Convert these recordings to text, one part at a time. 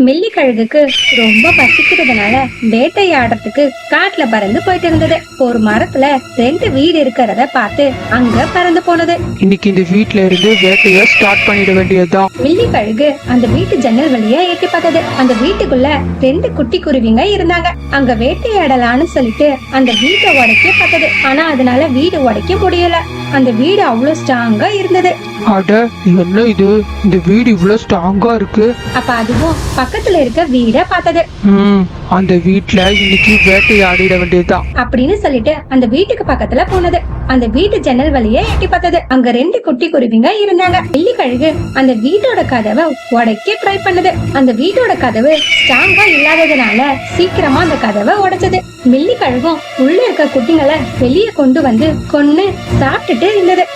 மெல்லிக்கழுகுக்கு ரொம்ப பசிக்கிறதுனால வேட்டையாடுறதுக்கு காட்டுல பறந்து போயிட்டு இருந்தது. ஒரு மரத்துல ரெண்டு வீடு இருக்கிறத பார்த்து அங்க பறந்து போனது. இன்னைக்கு இந்த வீட்ல இருந்து வேட்டைய ஸ்டார்ட் பண்ணிட வேண்டியதுதான். மில்லிக்கழுகு அந்த வீட்டு ஜன்னல் வழியா எட்டி பார்த்தது. அந்த வீட்டுக்குள்ள ரெண்டு குட்டி குருவிங்க இருந்தாங்க. அங்க வேட்டையாடலாம்னு சொல்லிட்டு அந்த வீட்டை உடைக்க பார்த்தது. ஆனா அதனால வீடு உடைக்க முடியல. அந்த வீடு அவ்வளவு ஸ்ட்ராங்கா இருந்தது. அட என்ன இது? இந்த வீடு இவ்வளவு ஸ்ட்ராங்கா இருக்கு. அப்ப அதுவும் பக்கத்துல இருக்க வீட பார்த்தது. ம் அந்த வீட்ல இன்னைக்கு வேட்டையாடிட வேண்டியதுதான். அப்படின்னு சொல்லிட்டு அந்த வீட்டுக்கு பக்கத்துல போனது. அந்த வீட்டு ஜன்னல் வழியே எட்டி பார்த்தது. அங்க ரெண்டு குட்டி குருவிங்க இருந்தாங்க. வெள்ளி கழுகு அந்த வீட்டோட கதவை உடைக்க ட்ரை பண்ணது. அந்த வீட்டோட கதவு ஸ்ட்ராங்கா இல்லாததுனால சீக்கிரமா அந்த கதவை உடைச்சது. மில்லி கழுகும் உள்ள இருக்க குட்டிங்களை வெளியே கொண்டு வந்து கொன்னு சாப்பிட்டுட்டு இருந்தது.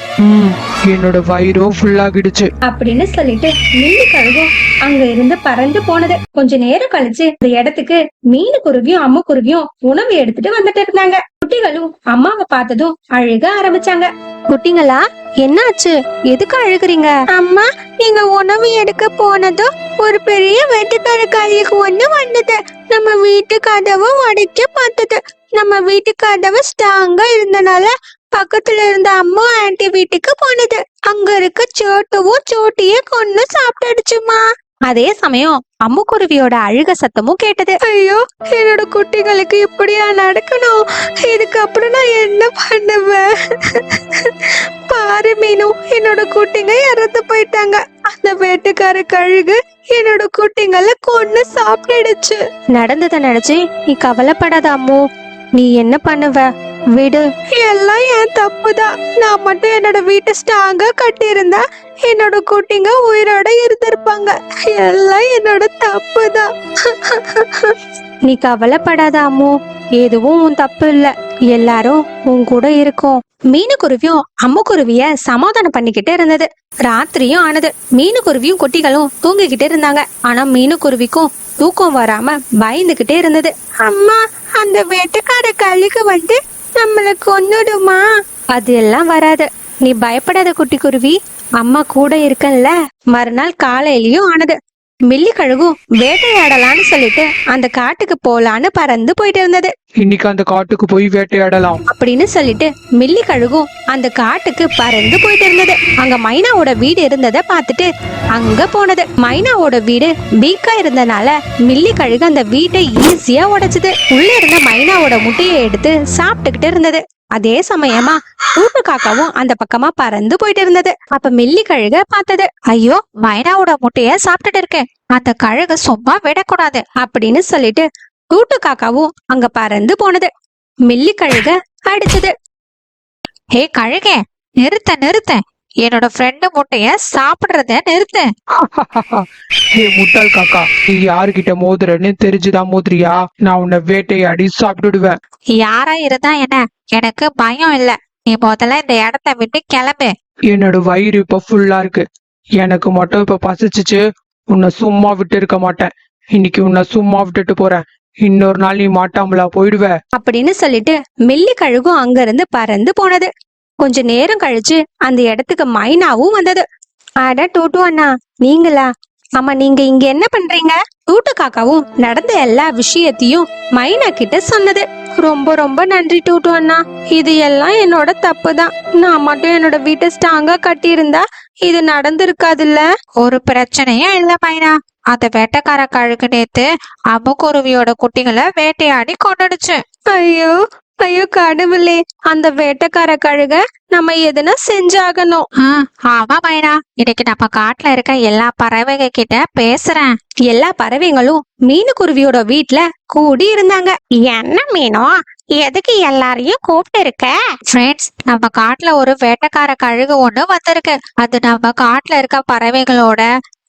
என்னோட வயிறும் ஃபுல் ஆகிடுச்சு. அப்படின்னு சொல்லிட்டு மில்லி கழுகும் அங்க இருந்து பறந்து போனது. கொஞ்ச நேரம் கழிச்சு அந்த இடத்துக்கு மீன் குருவியும் அம்மு குருவியும் உணவு எடுத்துட்டு வந்துட்டு இருந்தாங்க. குட்டிகளும் அம்மாவை பார்த்ததும் அழுக ஆரம்பிச்சாங்க. குட்டிங்களா என்னாச்சு? எதுக்கு அழுகுறீங்க? அம்மா நீங்க உணவு எடுக்க போனதும் ஒரு பெரிய வெட்டுக்கார கல்லுக்கு ஒண்ணு வந்தது. நம்ம வீட்டு கதவை உடைக்க பார்த்தது. நம்ம வீட்டு கதவு ஸ்ட்ராங்கா இருந்தனால பக்கத்துல இருந்த அம்மா ஆன்ட்டி வீட்டுக்கு போனது. அங்க இருக்க சோட்டுவும் சோட்டியும் கொன்னு சாப்பிட்டுடுச்சுமா. அதே சமயம் அம்முக்குருவியோட அழுக சத்தமும் கேட்டது. ஐயோ என்னோட குட்டிகளுக்கு இப்படியா நடக்கணும்? இதுக்கப்புறம் நான் என்ன பண்ணுவேன்? பாரு மீனு என்னோட குட்டிங்க இறந்து போயிட்டாங்க. அந்த வேட்டுக்கார கழுகு என்னோட குட்டிங்களை கொன்னு சாப்பிட்டுடுச்சு. நடந்ததை நினைச்சு நீ கவலைப்படாத அம்மு. நீ என்ன பண்ணுவ? விடு. எல்லாம் என் தப்பு தான் நான் மட்டும் என்னோட வீட்டை ஸ்ட்ராங்கா கட்டியிருந்தா என்னோட குட்டிங்க உயிரோட இருந்திருப்பாங்க. எல்லாம் என்னோட தப்புதான். நீ கவலைப்படாத அம்மு. எதுவும் உன் தப்பு இல்ல. எல்லாரும் உன் கூட இருக்கும். மீனுக்குருவியும் அம்முக்குருவிய சமாதானம் பண்ணிக்கிட்டு இருந்தது. ராத்திரியும் ஆனது. மீனுக்குருவியும் குட்டிகளும் தூங்கிக்கிட்டு இருந்தாங்க. ஆனா மீனுக்குருவிக்கும் தூக்கம் வராம பயந்துகிட்டே இருந்தது. அம்மா அந்த வேட்டுக்கார கல்லுக்கு வந்து நம்மள கொன்னுடுமா? அது எல்லாம் வராது. நீ பயப்படாத குட்டி குருவி. அம்மா கூட இருக்கல்ல மறுநாள் காலையிலயும் ஆனது. மில்லி கழுகும் வேட்டையாடலான்னு சொல்லிட்டு அந்த காட்டுக்கு போலான்னு பறந்து போயிட்டு இருந்தது. இன்னைக்கு அந்த காட்டுக்கு போய் வேட்டையாடலாம். அப்படின்னு சொல்லிட்டு மில்லி கழுகும் அந்த காட்டுக்கு பறந்து போயிட்டு இருந்தது. அங்க மைனாவோட வீடு இருந்ததை பார்த்துட்டு அங்க போனது. மைனாவோட வீடு வீக்கா இருந்தனால மில்லி கழுகு அந்த வீட்டை ஈஸியா உடைச்சது. உள்ள இருந்த மைனாவோட முட்டையை எடுத்து சாப்பிட்டுக்கிட்டு இருந்தது. அதே சமயமா கூட்டு காக்காவும் அந்த பக்கமா பறந்து போயிட்டு இருந்தது. அப்ப மில்லி கழுக பார்த்தது. ஐயோ மைனாவோட முட்டைய சாப்பிட்டுட்டு இருக்கேன். அந்த கழுக சும்மா விடக்கூடாது அப்படின்னு சொல்லிட்டு கூட்டு காக்காவும் அங்க பறந்து போனது. மில்லி கழுக அடிச்சது. ஹே கழுகே நிறுத்த நிறுத்த. என்னோட ஃப்ரெண்டு முட்டைய சாப்பிடுறத நிறுத்து. ஹே முட்டாள் காக்கா நீ யாருகிட்ட மோதுறன்னு தெரிஞ்சுதான் மோதுறியா நான் உன்னை வேட்டையாடி சாப்பிட்டுடுவேன். யாரா இருந்தா என்ன? எனக்கு பயம் இல்ல. நீ முதல்ல இந்த இடத்த விட்டு கிளம்பு. என்னோட வயிறு இப்ப ஃபுல்லா இருக்கு. எனக்கு மட்டும் இப்ப பசிச்சுச்சு. உன்னை சும்மா விட்டு இருக்க மாட்டேன். இன்னைக்கு உன்னை சும்மா விட்டுட்டு போறேன். இன்னொரு நாள் நீ மாட்டாமலா போயிடுவ. அப்படின்னு சொல்லிட்டு மில்லி கழுகும் அங்க இருந்து பறந்து போனது. கொஞ்ச நேரம் கழிச்சு அந்த இடத்துக்கு மைனாவும் வந்தது. அட டூட்டு அண்ணா நீங்களா? ஆமா நீங்க இங்க என்ன பண்றீங்க? டூட்டு காக்காவும் நடந்த எல்லா விஷயத்தையும் மைனா கிட்ட சொன்னது. ரொம்ப ரொம்ப நன்றி டூட்டு அண்ணா. இது எல்லாம் என்னோட தப்பு தான் நான் மட்டும் என்னோட வீட்டை ஸ்ட்ராங்கா கட்டி இருந்தா இது நடந்திருக்காதுல்ல? ஒரு பிரச்சனையும் இல்ல மைனா. அந்த வேட்டைக்கார கழுகு நேத்து அம்முக்குருவியோட குட்டிகளை வேட்டையாடி கொண்டுடுச்சு ஐயோ ஐயோ கடவுளே. அந்த வேட்டைக்கார கழுக நம்ம எதுனா செஞ்சாகணும். ஆ, ஆமா பையனா இன்னைக்கு நம்ம காட்டுல இருக்க எல்லா பறவைங்க கிட்ட பேசுறேன். எல்லா பறவைங்களும் மீனுக்குருவியோட வீட்ல கூடி இருந்தாங்க என்ன மீனோ? எதுக்கு எல்லாரையும் கூப்பிட்டு இருக்க? ஃப்ரெண்ட்ஸ் நம்ம காட்டுல ஒரு வேட்டைக்கார கழுகு ஒண்ணு வந்திருக்கு. அது நம்ம காட்டுல இருக்க பறவைகளோட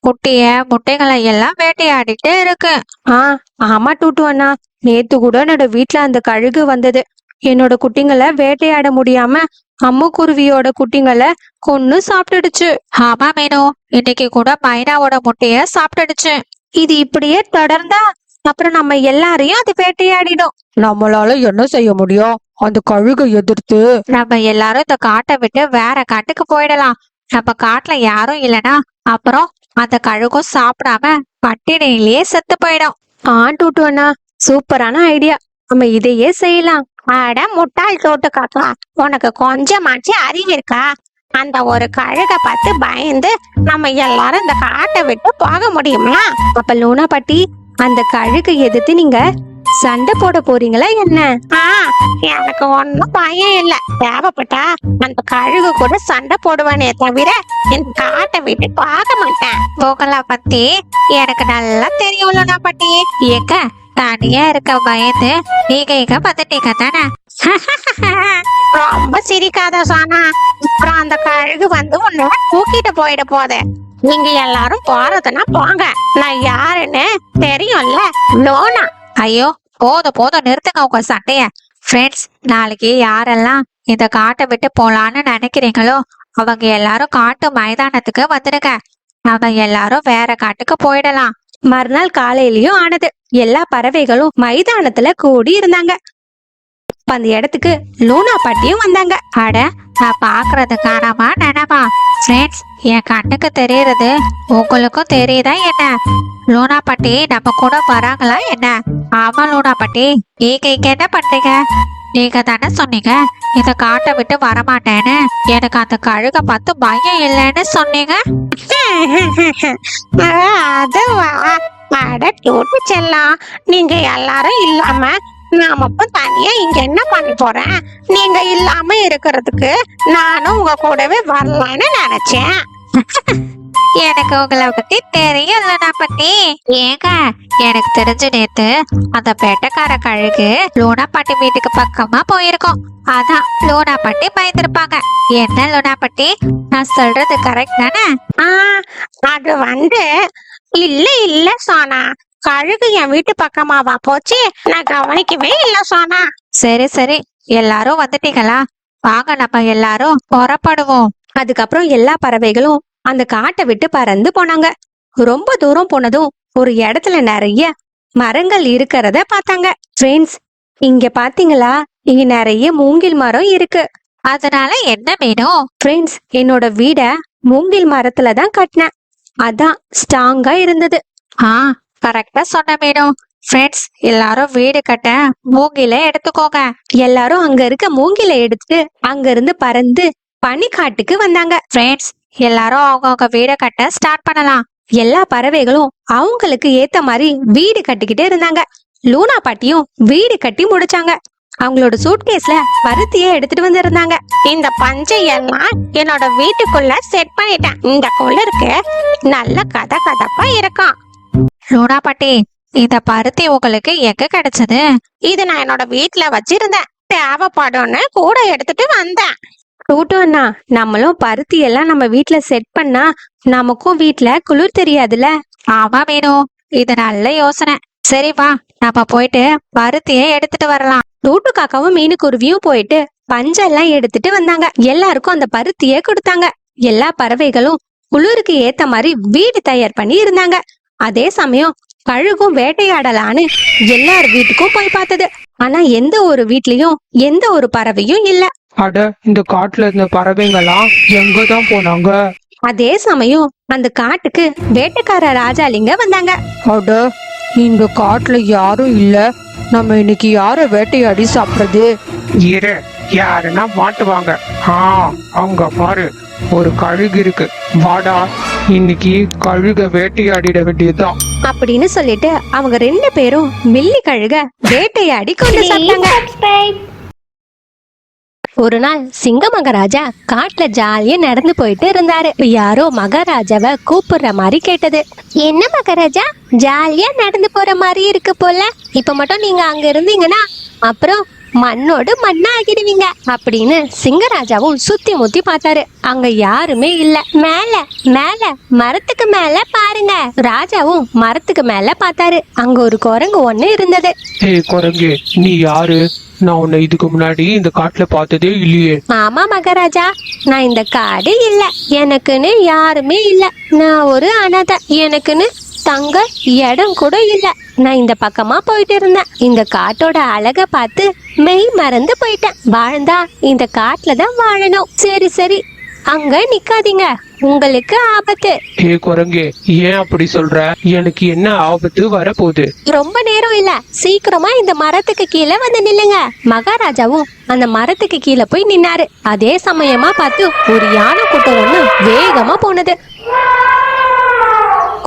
குட்டிய முட்டைகளை எல்லாம் வேட்டையாடிட்டு இருக்கு. ஆ ஆமா டூட்டு அண்ணா. நேத்து கூட என்னோட வீட்ல அந்த கழுகு வந்தது. என்னோட குட்டிங்களை வேட்டையாட முடியாம அம்முக்குருவியோட குட்டிங்களை கொன்னு சாப்பிட்டுடுச்சு. ஆமா மீனு. இன்னைக்கு கூட மைனாவோட முட்டைய சாப்பிட்டுடுச்சு. இது இப்படியே தொடர்ந்தா அப்புறம் நம்ம எல்லாரையும் அது வேட்டையாடிடும். நம்மளால என்ன செய்ய முடியும்? அந்த கழுகை எதிர்த்து. நம்ம எல்லாரும் இந்த காட்டை விட்டு வேற காட்டுக்கு போயிடலாம். நம்ம காட்டுல யாரும் இல்லனா அப்புறம் அந்த கழுகும் சாப்பிடாம பட்டினியிலேயே செத்து போயிடும். ஆ டூட்டு அண்ணா சூப்பரான ஐடியா. நம்ம இதையே செய்யலாம். அட முட்டாள் தோட்டு காக்கா உனக்கு கொஞ்சமாச்சு அறிவு இருக்கா? அந்த ஒரு கழுக பார்த்து பயந்து நம்ம எல்லாரும் இந்த காட்டை விட்டு போக முடியுமா? அப்ப லூனா பாட்டி அந்த கழுகு எதிர்த்து நீங்க சண்டை போட போறீங்களா என்ன? ஆ எனக்கு ஒன்னும் பயம் இல்ல. தேவைப்பட்டா அந்த கழுகு கூட சண்டை போடுவானே தவிர இந்த காட்டை விட்டு பார்க்க மாட்டேன். போகலா பத்தி எனக்கு நல்லா தெரியும் பாட்டி. ஏக்க தனியா இருக்க பயந்து நீங்க இங்க பத்துட்டீங்க தானே ரொம்ப சிரிக்காத சானா. அப்புறம் அந்த கழுகு வந்து உன்னை தூக்கிட்டு போயிட போதே நீங்க எல்லாரும் போறதுன்னா போங்க. நான் யாருன்னு தெரியும்ல லோனா. ஐயோ போதும் போதும் நிறுத்துங்க உங்க சண்டைய. ஃப்ரெண்ட்ஸ் நாளைக்கு யாரெல்லாம் இந்த காட்டை விட்டு போலான்னு நினைக்கிறீங்களோ அவங்க எல்லாரும் காட்டு மைதானத்துக்கு வந்துடுங்க. நம்ம எல்லாரும் வேற காட்டுக்கு போயிடலாம். மறுநாள் காலையிலயும் ஆனது. எல்லா பறவைகளும் மைதானத்துல கூடி இருந்தாங்க அந்த இடத்துக்கு லூனா பாட்டியும் வந்தாங்க. அட நான் பாக்குறது காணாமா நினைவா ஃப்ரெண்ட்ஸ் என் கண்ணுக்கு தெரியறது உங்களுக்கும் தெரியுதா என்ன? லூனா பாட்டி நம்ம கூட வராங்களா என்ன? ஆமா லூனா பாட்டி நீங்க இங்க என்ன பண்றீங்க? நீங்க தானே சொன்னீங்க? இந்த காட்டை விட்டு வரமாட்டேன்னு? எனக்கு அந்த கழுக பார்த்து பயம் இல்லைன்னு சொன்னீங்க? அதுவா? அட டூட்டு செல்லம் நீங்க எல்லாரும் இல்லாம நான் மட்டும் தனியா இங்க என்ன பண்ண போறேன்? நீங்க இல்லாம இருக்கிறதுக்கு நானும் உங்க கூடவே வரலான்னு நினைச்சேன். எனக்கு உங்களை பத்தி தெரியும் லூனா பாட்டி ஏங்க எனக்கு தெரிஞ்சு நேத்து அந்த பெட்டக்கார கழுகு லூனா பாட்டி வீட்டுக்கு பக்கமா போயிருக்கோம். அதான் லூனா பாட்டி பயந்துருப்பாங்க. என்ன லூனா பாட்டி? நான் சொல்றது கரெக்ட் தானே? அது வந்து இல்ல இல்ல சோனா. கழுகு என் வீட்டு பக்கமாவா போச்சு? நான் கவனிக்கவே இல்ல சோனா. சரி சரி. எல்லாரும் வந்துட்டீங்களா? வாங்க நம்ம எல்லாரும் புறப்படுவோம். அதுக்கப்புறம் எல்லா பறவைகளும் அந்த காட்டை விட்டு பறந்து போனாங்க. ரொம்ப தூரம் போனதும் ஒரு இடத்துல நிறைய மரங்கள் இருக்கிறத பார்த்தாங்க. ஃப்ரெண்ட்ஸ் இங்க பாத்தீங்களா இங்க நிறைய மூங்கில் மரம் இருக்கு. அதனால என்ன வேணும்? ஃப்ரெண்ட்ஸ் என்னோட வீட மூங்கில் மரத்துல தான் கட்டினேன். அதான் ஸ்ட்ராங்கா இருந்தது. ஆ கரெக்டா சொன்ன வேணும். ஃப்ரெண்ட்ஸ் எல்லாரும் வீடு கட்ட மூங்கில எடுத்துக்கோங்க. எல்லாரும் அங்க இருக்க மூங்கில எடுத்துட்டு அங்க இருந்து பறந்து பனிக்காட்டுக்கு வந்தாங்க. ஃப்ரெண்ட்ஸ் எல்லாரும் அவங்கவுங்க வீடை கட்ட ஸ்டார்ட் பண்ணலாம். எல்லா பறவைகளும் அவங்களுக்கு ஏத்த மாதிரி வீடு கட்டிக்கிட்டே இருந்தாங்க. லூனா பாட்டியும் வீடு கட்டி முடிச்சாங்க. அவங்களோட சூட்கேஸ்ல பருத்திய எடுத்துட்டு வந்திருந்தாங்க. இந்த பஞ்சை எல்லாம் என்னோட வீட்டுக்குள்ள செட் பண்ணிட்டேன். இந்த குளிருக்கு நல்ல கதை கதப்பா இருக்கும். லூனா பாட்டி இந்த பருத்தி உங்களுக்கு எங்க கிடைச்சது? இது நான் என்னோட வீட்டுல வச்சிருந்தேன். தேவைப்படும்னு கூட எடுத்துட்டு வந்தேன். டூட்டு அண்ணா நம்மளும் பருத்தி எல்லாம் நம்ம வீட்ல செட் பண்ணா நமக்கும் வீட்ல குளிர் தெரியாதுல ஆமா வேணும் இது நல்ல யோசனை. சரி வா நம்ம போயிட்டு பருத்தியை எடுத்துட்டு வரலாம். டூட்டு காக்காவும் மீனுக்குருவியும் போயிட்டு பஞ்செல்லாம் எடுத்துட்டு வந்தாங்க. எல்லாருக்கும் அந்த பருத்திய கொடுத்தாங்க. எல்லா பறவைகளும் குளிருக்கு ஏத்த மாதிரி வீடு தயார் பண்ணி இருந்தாங்க. அதே சமயம் கழுகும் வேட்டையாடலான்னு எல்லார் வீட்டுக்கும் போய் பார்த்தது. ஆனா எந்த ஒரு வீட்லயும் எந்த ஒரு பறவையும் இல்ல. அட இந்த காட்டுல இருந்த பறவைங்கெல்லாம் எங்க தான் போனாங்க? அதே சமயம் அந்த காட்டுக்கு வேட்டைக்கார ராஜாலிங்க வந்தாங்க. அட இந்த காட்டுல யாரும் இல்ல. நம்ம இன்னைக்கு யார வேட்டையாடி சாப்பிடுறது? இரு யாருன்னா மாட்டுவாங்க ஆ அங்க பாரு ஒரு கழுகு இருக்கு. வாடா இன்னைக்கு கழுக வேட்டையாடிட வேண்டியதுதான். அப்படின்னு சொல்லிட்டு அவங்க ரெண்டு பேரும் மில்லி கழுக வேட்டையாடி கொண்டு சாப்பிட்டாங்க. ஒரு நாள் சிங்க மகாராஜா காட்டுல ஜாலியா நடந்து போயிட்டு இருந்தாரு. யாரோ மகாராஜாவை கூப்பிடுற மாதிரி கேட்டது. என்ன மகாராஜா? ஜாலியா நடந்து போற மாதிரி இருக்கு போல. இப்ப மட்டும் நீங்க அங்க இருந்தீங்கன்னா அப்புறம் மண்ணோடு மண்ணா ஆகிடுவீங்க அப்படின்னு சிங்கராஜாவும் சுத்தி முத்தி பார்த்தாரு. அங்க யாருமே இல்ல. மேல மேல மரத்துக்கு மேல பாருங்க. ராஜாவும் மரத்துக்கு மேல பார்த்தாரு. அங்க ஒரு குரங்கு ஒண்ணு இருந்தது. ஏய் குரங்கு நீ யாரு? நான் உன்னை இதுக்கு முன்னாடி இந்த காட்டுல பார்த்ததே இல்லையே. ஆமா மகாராஜா நான் இந்த காடு இல்ல. எனக்குன்னு யாருமே இல்ல. நான் ஒரு அனாதை. எனக்குன்னு தங்க இடம் கூட இல்ல. நான் இந்த பக்கமா போயிட்டு இருந்தேன். இந்த காட்டோட அழக பார்த்து மெய் மறந்து போயிட்டேன். வாழ்ந்தா இந்த காட்டுல தான் வாழணும். சரி சரி. அங்க நிக்காதீங்க. உங்களுக்கு ஆபத்து. ஏ குரங்கே ஏன் அப்படி சொல்ற? எனக்கு என்ன ஆபத்து வரப்போகுது? ரொம்ப நேரம் இல்ல. சீக்கிரமா இந்த மரத்துக்கு கீழே வந்து நில்லுங்க. மகாராஜாவும் அந்த மரத்துக்கு கீழே போய் நின்னாரு. அதே சமயமா பார்த்து ஒரு யானை கூட்டம் ஒண்ணு வேகமா போனது.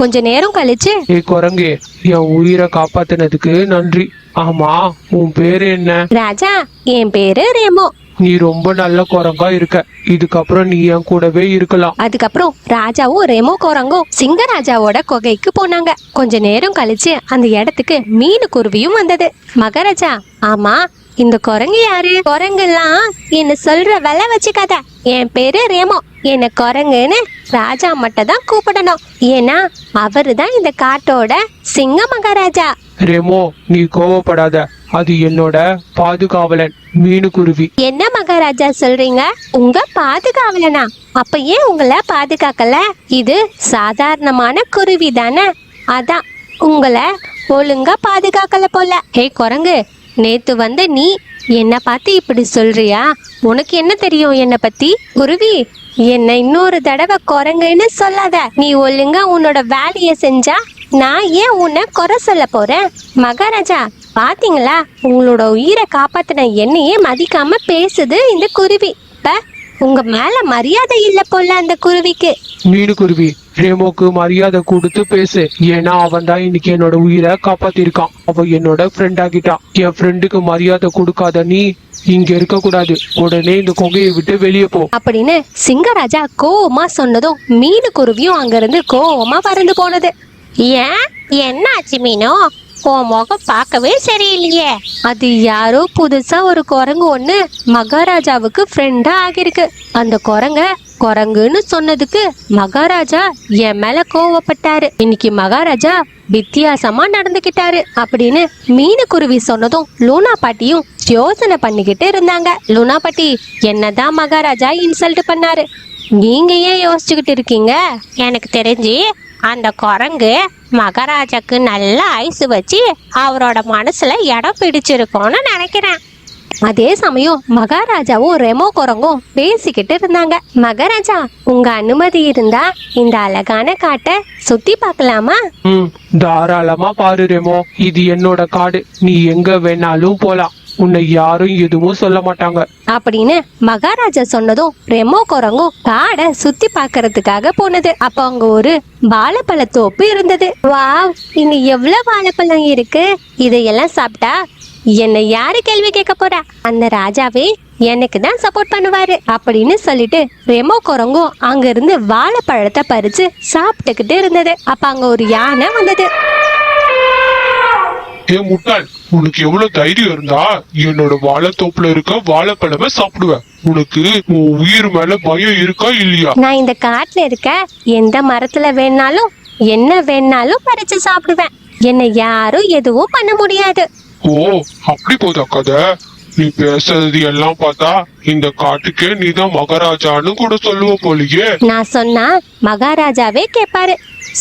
கொஞ்ச நேரம் கழிச்சு? ஏ குரங்கே என் உயிரை காப்பாத்தினதுக்கு நன்றி. ஆமா உன் பேரு என்ன? ராஜா என் பேரு ரேமோ. நீ ரொம்ப நல்ல குரங்கா இருக்க. இதுக்கப்புறம் நீ என் கூடவே இருக்கலாம். அதுக்கப்புறம் ராஜாவும் ரெமோ குரங்கும் சிங்கராஜாவோட குகைக்கு போனாங்க. கொஞ்ச நேரம் கழிச்சு அந்த இடத்துக்கு மீனு குருவியும் வந்தது. மகாராஜா ஆமா இந்த குரங்கு யாரு? குரங்கெல்லாம் என்ன சொல்ற விலை வச்சுக்காத. என் பேரு ரேமோ. என்ன குரங்குன்னு ராஜா மட்டும் தான் கூப்பிடணும். ஏன்னா அவரு தான் இந்த காட்டோட சிங்க மகாராஜா. ரெமோ நீ கோவப்படாத. அது என்னோட பாதுகாவலன் மீனுக்குருவி. என்ன மகாராஜா சொல்றீங்க? உங்க பாதுகாவலனா? அப்ப ஏன் உங்களை பாதுகாக்கல? இது சாதாரணமான குருவி தானே. அதான் உங்களை ஒழுங்கா பாதுகாக்கல போல. ஹே குரங்கு நேத்து வந்த நீ என்னை பார்த்து இப்படி சொல்றியா? உனக்கு என்ன தெரியும் என்னை பத்தி? குருவி என்னை இன்னொரு தடவை குரங்குன்னு சொல்லாத. நீ ஒழுங்கா உன்னோட வேலையை செஞ்சா நான் ஏன் உன்னை குறை சொல்ல போறேன்? மகாராஜா பாத்தீங்களா? உங்களோட உயிரை காப்பாத்தின என்னையே மதிக்காம பேசுது இந்த குருவி. இப்ப உங்க மேல மரியாதை இல்ல போல அந்த குருவிக்கு. மீனுக்குருவி ரெமோக்கு மரியாதை கொடுத்து பேசு. ஏன்னா அவன் தான் இன்னைக்கு என்னோட உயிரை காப்பாத்திருக்கான். அவன் என்னோட ஃப்ரெண்ட் ஆகிட்டான் என் ஃப்ரெண்டுக்கு மரியாதை கொடுக்காத நீ இங்க இருக்க கூடாது. உடனே இந்த குகையை விட்டு வெளியே போ. அப்படின்னு சிங்கராஜா கோவமா சொன்னதும் மீனு குருவியும் அங்கிருந்து கோவமா பறந்து போனது. ஏன்? என்னாச்சு மீனோ? உன் முகம் பார்க்கவே சரியில்லையே. அது யாரோ புதுசா ஒரு குரங்கு ஒண்ணு மகாராஜாவுக்கு ஃப்ரெண்டா ஆகிருக்கு அந்த குரங்க குரங்குன்னு சொன்னதுக்கு மகாராஜா என் மேல கோவப்பட்டாரு. இன்னைக்கு மகாராஜா வித்தியாசமா நடந்துகிட்டாரு அப்படின்னு மீனுக்குருவி சொன்னதும் லூனா பாட்டியும் யோசனை பண்ணிக்கிட்டு இருந்தாங்க. லூனா பாட்டி என்னதான் மகாராஜா இன்சல்ட் பண்ணாரு? நீங்க ஏன் யோசிச்சுக்கிட்டு இருக்கீங்க? எனக்கு தெரிஞ்சு அந்த குரங்கு மகாராஜாக்கு நல்ல ஐஸ் வச்சு அவரோட மனசுல இடம் பிடிச்சிருக்கோன்னு நினைக்கிறேன். அதே சமயம் மகாராஜாவும் ரெமோ குரங்கும் பேசிக்கிட்டு இருந்தாங்க. மகாராஜா உங்க அனுமதி இருந்தா இந்த அழகான காட்டை சுத்தி பார்க்கலாமா? ம் தாராளமா பாரு ரெமோ இது என்னோட காடு. நீ எங்க வேணாலும் போலாம். உன்னை யாரும் எதுவும் சொல்ல மாட்டாங்க. அப்படின்னு மகாராஜா சொன்னதும் ரெமோ குரங்கும் காடை சுத்தி பாக்குறதுக்காக போனது. அப்ப அங்க ஒரு வாழைப்பழ தோப்பு இருந்தது. வாவ் இங்க எவ்வளவு வாழைப்பழம் இருக்கு? இதையெல்லாம் சாப்பிட்டா என்னை யாரு கேள்வி கேட்க போறா? அந்த ராஜாவே எனக்கு தான் சப்போர்ட் பண்ணுவாரு அப்படின்னு சொல்லிட்டு ரெமோ குரங்கும் அங்க இருந்து வாழைப்பழத்தை பறிச்சு சாப்பிட்டுக்கிட்டு இருந்தது. அப்ப அங்க ஒரு யானை வந்தது. ஏ முட்டாள் உனக்கு எவ்வளவு தைரியம் இருந்தா என்னோட வாழைத்தோப்புல இருக்க வாழைப்பழமை சாப்பிடுவ. உனக்கு உன் உயிர் மேல பயம் இருக்கா இல்லையா? நான் இந்த காட்டுல இருக்க எந்த மரத்துல வேணாலும் என்ன வேணாலும் பறிச்சு சாப்பிடுவேன். என்னை யாரும் எதுவும் பண்ண முடியாது. ஓ அப்படி போதா கதை? நீ பேசுறது எல்லாம் பார்த்தா இந்த காட்டுக்கே நீதான் மகாராஜான்னு கூட சொல்லுவ போலியே. நான் சொன்னா மகாராஜாவே கேட்பாரு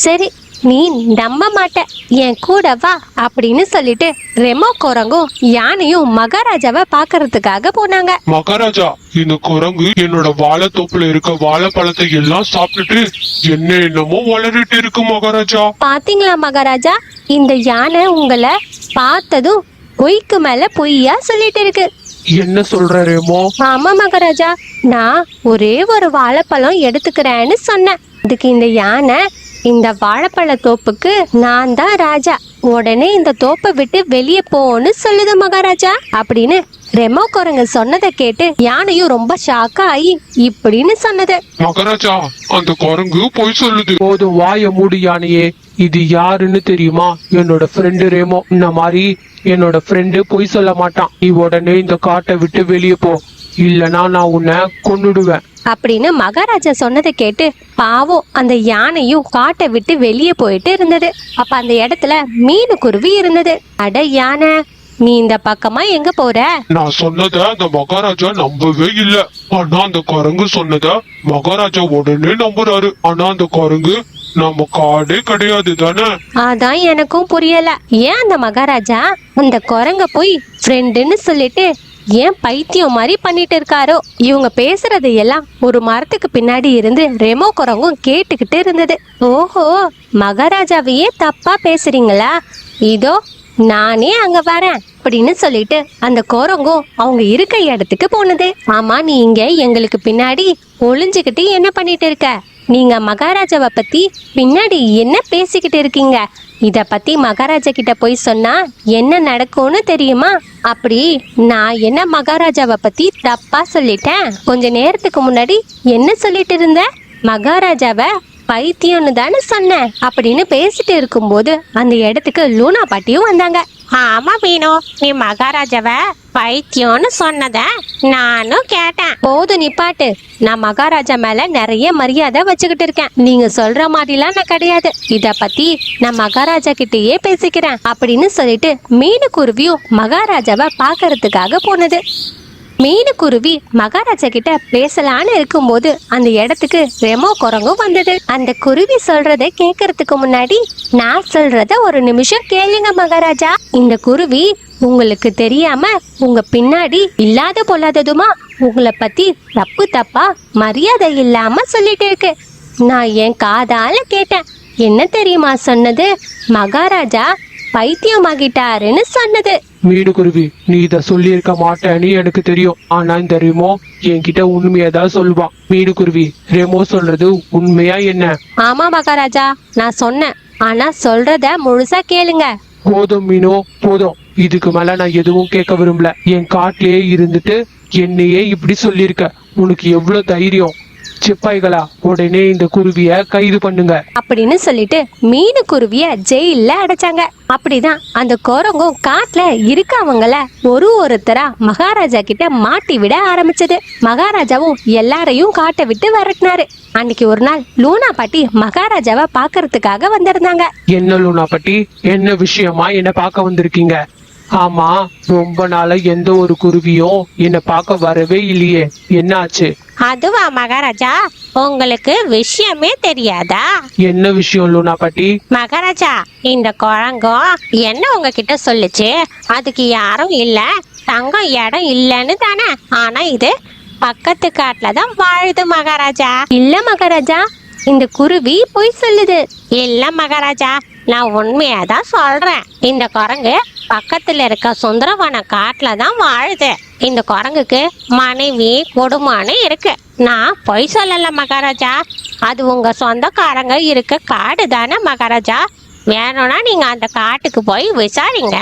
சரி நீ நம்ப மாட்ட என் கூட வா அப்படின்னு சொல்லிட்டு ரெமோ குரங்கும் யானையும் மகாராஜாவை பார்க்கறதுக்காக போனாங்க. மகாராஜா இந்த குரங்கு என்னோட வாழைத்தோப்புல இருக்க வாழைப்பழத்தை எல்லாம் சாப்பிட்டுட்டு என்ன என்னமோ வளரிட்டு இருக்கு மகாராஜா. பாத்தீங்களா மகாராஜா? இந்த யானை உங்களை பார்த்ததும் பொய்க்கு மேல பொய்யா சொல்லிட்டு இருக்கு. என்ன சொல்ற ரெமோ? ஆமா மகாராஜா. நான் ஒரே ஒரு வாழைப்பழம் எடுத்துக்கிறேன்னு சொன்னேன். அதுக்கு இந்த யானை இந்த வாழைப்பழ தோப்புக்கு நான் தான் ராஜா. உடனே இந்த தோப்பை விட்டு வெளியே போன்னு சொல்லுது மகாராஜா. அப்படின்னு ரெமோ குரங்கு சொன்னதை கேட்டு யானையும் ரொம்ப ஷாக்கா ஆகி இப்படின்னு சொன்னது. மகாராஜா அந்த குரங்கு பொய் சொல்லுது. போதும் வாய மூடு யானையே. இது யாருன்னு தெரியுமா? என்னோட ஃப்ரெண்டு ரேமோ. இந்த மாதிரி என்னோட ஃப்ரெண்டு பொய் சொல்ல மாட்டான். நீ உடனே இந்த காட்டை விட்டு வெளியே போ. இல்லனா நான் உன்னை கொன்னுடுவேன். அப்படின்னு மகாராஜா சொன்னதை கேட்டு பாவம் அந்த யானையும் காட்டை விட்டு வெளியே போயிட்டு இருந்தது. அப்ப அந்த இடத்துல மீனு குருவி இருந்தது. அட யானை நீ இந்த பக்கமா எங்க போற? நான் சொன்னத அந்த மகாராஜா நம்பவே இல்ல. ஆனா அந்த குரங்கு சொன்னத மகாராஜா உடனே நம்புறாரு. ஆனா அந்த குரங்கு நம்ம காடே கிடையாது தானே? அதான் எனக்கும் புரியல. ஏன் அந்த மகாராஜா அந்த குரங்க போய் ஃப்ரெண்டுன்னு சொல்லிட்டு ஏன் பைத்தியம் மாதிரி பண்ணிட்டு இருக்காரோ? இவங்க பேசுறது எல்லாம் ஒரு மரத்துக்கு பின்னாடி இருந்து ரெமோ குரங்கும் கேட்டுக்கிட்டு இருந்தது. ஓஹோ மகாராஜாவையே தப்பா பேசுறீங்களா? இதோ நானே அங்க வரேன் அப்படின்னு சொல்லிட்டு அந்த குரங்கும் அவங்க இருக்க இடத்துக்கு போனது. ஆமா நீ இங்க எங்களுக்கு பின்னாடி ஒளிஞ்சுக்கிட்டு என்ன பண்ணிட்டு இருக்க? நீங்க மகாராஜாவை பத்தி பின்னாடி என்ன பேசிக்கிட்டு இருக்கீங்க? இத பத்தி மகாராஜா கிட்ட போய் சொன்னா என்ன நடக்கும்னு தெரியுமா? அப்படி நான் என்ன மகாராஜாவை பத்தி தப்பா சொல்லிட்டேன்? கொஞ்ச நேரத்துக்கு முன்னாடி என்ன சொல்லிட்டு இருந்த? மகாராஜாவை பைத்தியம்னு தானே சொன்னேன். அப்படின்னு பேசிட்டு இருக்கும்போது அந்த இடத்துக்கு லூனா பாட்டியும் வந்தாங்க. ஆமா மீனு நீ மகாராஜாவ பைத்தியம்னு சொன்னத நானும் கேட்டேன். போது நிப்பாட்டு நான் மகாராஜா மேல நிறைய மரியாதை வச்சுக்கிட்டு இருக்கேன். நீங்க சொல்ற மாதிரிலாம் நான் கிடையாது. இத பத்தி நான் மகாராஜா கிட்டயே பேசிக்கிறேன். அப்படின்னு சொல்லிட்டு மீனுக்குருவியும் மகாராஜாவை பார்க்கறதுக்காக போனது. மீனுக்குருவி மகாராஜா கிட்ட பேசலான்னு இருக்கும்போது அந்த இடத்துக்கு ரெமோ குரங்கும் வந்தது. அந்த குருவி சொல்றத கேக்குறதுக்கு முன்னாடி நான் சொல்றத ஒரு நிமிஷம் கேளுங்க மகாராஜா. இந்த குருவி உங்களுக்கு தெரியாம உங்க பின்னாடி இல்லாத பொல்லாததுமா? உங்களை பத்தி தப்பு தப்பா மரியாதை இல்லாம சொல்லிட்டு இருக்கு. நான் என் காதால கேட்டேன். என்ன தெரியுமா சொன்னது? மகாராஜா பைத்தியமாகிட்டாருன்னு சொன்னது. மீனுக்குருவி நீ இத சொல்லியிருக்க மாட்டேன்னு எனக்கு தெரியும். ஆனா இந்த ரெமோ என்கிட்ட உண்மையை தான் சொல்லுவான் மீனுக்குருவி ரெமோ சொல்றது உண்மையா என்ன? ஆமா மகாராஜா நான் சொன்னேன். ஆனா சொல்றத முழுசா கேளுங்க. போதும் மீனோ போதும். இதுக்கு மேல நான் எதுவும் கேட்க விரும்பல. என் காட்டிலேயே இருந்துட்டு என்னையே இப்படி சொல்லியிருக்க. உனக்கு எவ்வளவு தைரியம்? சிப்பாய்களா? உடனே இந்த குருவிய கைது பண்ணுங்க. அப்படின்னு சொல்லிட்டு மீனு குருவிய ஜெயில்ல அடைச்சாங்க. அப்படிதான் அந்த குரங்கும் காட்டுல இருக்கவங்கள ஒரு ஒருத்தரா மகாராஜா கிட்ட மாட்டி விட ஆரம்பிச்சது. மகாராஜாவும் எல்லாரையும் காட்டை விட்டு விரட்டினாரு. அன்னைக்கு ஒரு நாள் லூனா பாட்டி மகாராஜாவை பாக்குறதுக்காக வந்திருந்தாங்க. என்ன லூனா பட்டி? என்ன விஷயமா என்ன பார்க்க வந்திருக்கீங்க? ஆமா ரொம்ப நாளா எந்த ஒரு குருவியும் என்ன பார்க்க வரவே இல்லையே. என்ன ஆச்சு அதுவா மகாராஜா? உங்களுக்கு விஷயமே தெரியாதா? என்ன விஷயம் லூனா பாட்டி? மகாராஜா இந்த குரங்கும் என்ன உங்ககிட்ட சொல்லுச்சு? அதுக்கு யாரும் இல்ல தங்கம் இடம் இல்லைன்னு தானே. ஆனா இது பக்கத்து காட்டுல தான் வாழுது மகாராஜா. இல்ல மகாராஜா இந்த குருவி பொய் சொல்லுது. இல்ல மகாராஜா நான் உண்மையாக தான் சொல்கிறேன் இந்த குரங்கு பக்கத்தில் இருக்க சுந்தரவன காட்டில் தான் வாழுது. இந்த குரங்குக்கு மனைவி கொடுமானு இருக்கு. நான் பொய் சொல்லலை மகாராஜா. அது உங்கள் சொந்தக்காரங்க இருக்க காடு தானே மகாராஜா. வேணும்னா நீங்க அந்த காட்டுக்கு போய் விசாரிங்க.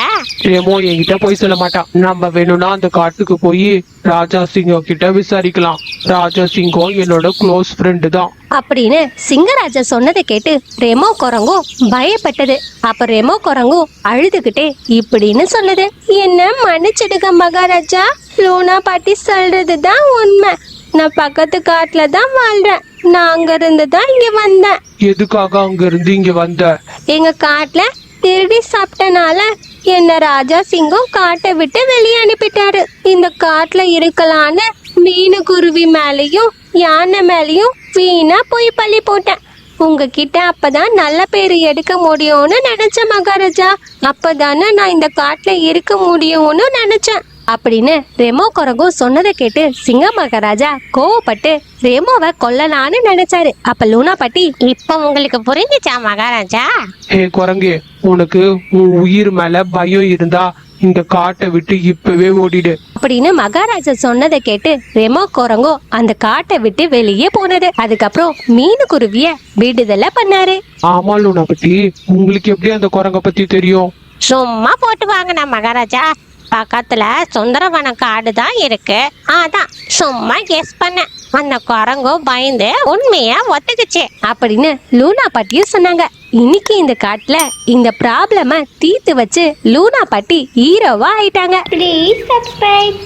ரெமோ என்கிட்ட போய் சொல்ல மாட்டான் நம்ம வேணும்னா அந்த காட்டுக்கு போய் ராஜா சிங்கம் கிட்ட விசாரிக்கலாம். ராஜா சிங்கம் என்னோட க்ளோஸ் ஃப்ரெண்டு தான். அப்படின்னு சிங்கராஜா சொன்னதை கேட்டு ரெமோ குரங்கும் பயப்பட்டது. அப்ப ரெமோ குரங்கும் அழுதுகிட்டே இப்படின்னு சொன்னது? என்ன மன்னிச்சிடுங்க மகாராஜா. லூனா பாட்டி சொல்றதுதான் உண்மை. நான் பக்கத்து காட்டுல தான் வாழ்றேன். நான் அங்க இருந்து தான் இங்க வந்தேன். எதுக்காக அங்க இருந்து இங்க வந்த? எங்க காட்டுல திருடி சாப்பிட்டனால என்ன ராஜா சிங்கம் காட்டை விட்டு வெளியே அனுப்பிட்டாரு. இந்த காட்டுல இருக்கலான்னு மீனு குருவி மேலயும் யானை மேலயும் வீணா போய் பள்ளி போட்டேன். உங்ககிட்ட அப்பதான் நல்ல பேர் எடுக்க முடியும்னு நினைச்சேன் மகாராஜா. அப்பதானே நான் இந்த காட்டுல இருக்க முடியும்னு நினைச்சேன். அப்படின்னு ரெமோ குரங்கும் சொன்னதை கேட்டு சிங்க மகாராஜா கோவப்பட்டு ரெமோவை கொல்லலான்னு நினைச்சாரு. அப்ப லூனா பாட்டி இப்ப உங்களுக்கு புரிஞ்சுச்சா மகாராஜா? ஹே குரங்கு உனக்கு உன் உயிர் மேல பயம் இருந்தா இந்த காட்டை விட்டு இப்பவே ஓடிடு. அப்படின்னு மகாராஜா சொன்னதை கேட்டு ரெமோ குரங்கோ அந்த காட்டை விட்டு வெளியே போனது. அதுக்கப்புறம் மீனு குருவிய விடுதலை பண்ணாரு. ஆமா லூனா பத்தி உங்களுக்கு எப்படி அந்த குரங்க பத்தி தெரியும்? சும்மா போட்டு வாங்கின மகாராஜா. பக்கத்துல சுந்தரவன காடு தான் இருக்கு. அதான் சும்மா கெஸ் பண்ணேன் அந்த குரங்கும் பயந்து உண்மைய ஒத்துக்குச்சு அப்படின்னு லூனா பாட்டியும் சொன்னாங்க. இன்னைக்கு இந்த காட்டுல இந்த ப்ராப்ளம தீர்த்து வச்சு லூனா பாட்டி ஹீரோவா ஆயிட்டாங்க. Please subscribe